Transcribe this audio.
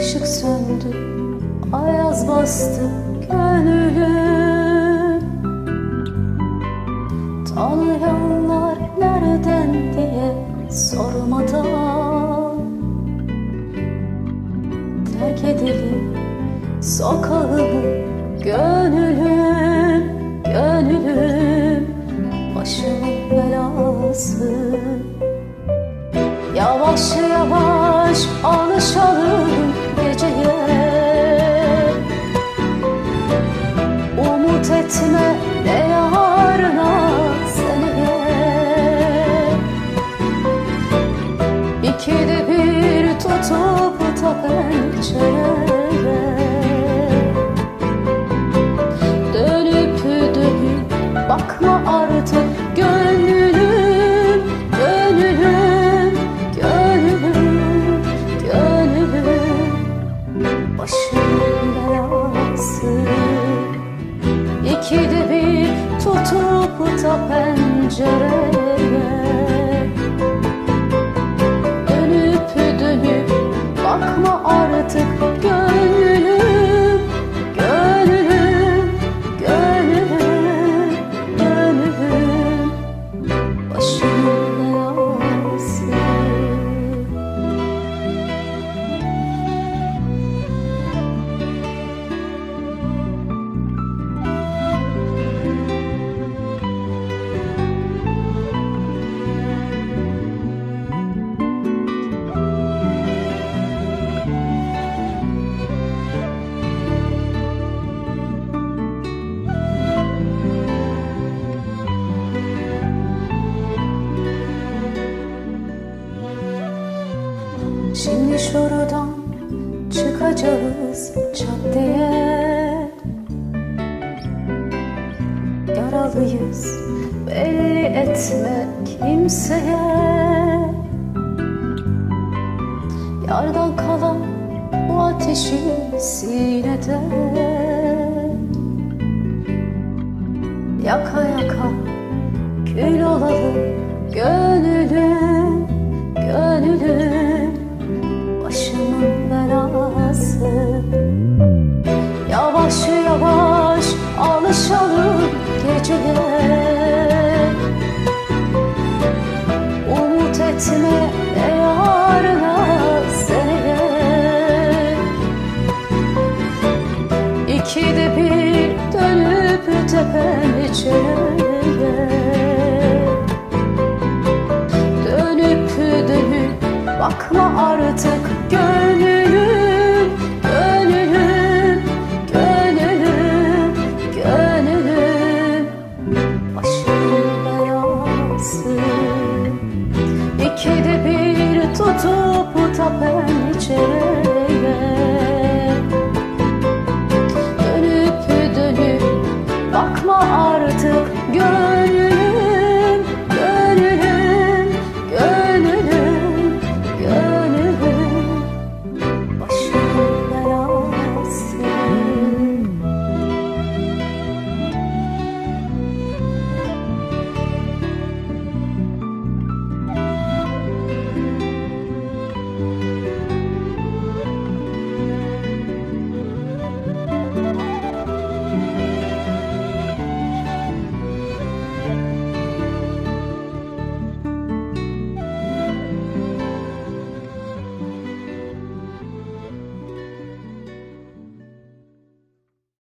Işık söndü, ayaz bastı gönlüm Tanıyanlar nereden diye sormadan Terk edelim sokağımı gönlüm, gönlüm Başımın belası. Yavaş to pencereye şuradan çıkacağız caddeye. Yaralıyız belli etme kimseye. Yardan kalan bu ateşi sinede Yaka yaka kül olalım gönlüm, alışalım geceye Umut etme ne yarına seneye. İkide bir dönüp de pencereye Dönüp dönüp bakma artık gönlüm, tutup da pencereye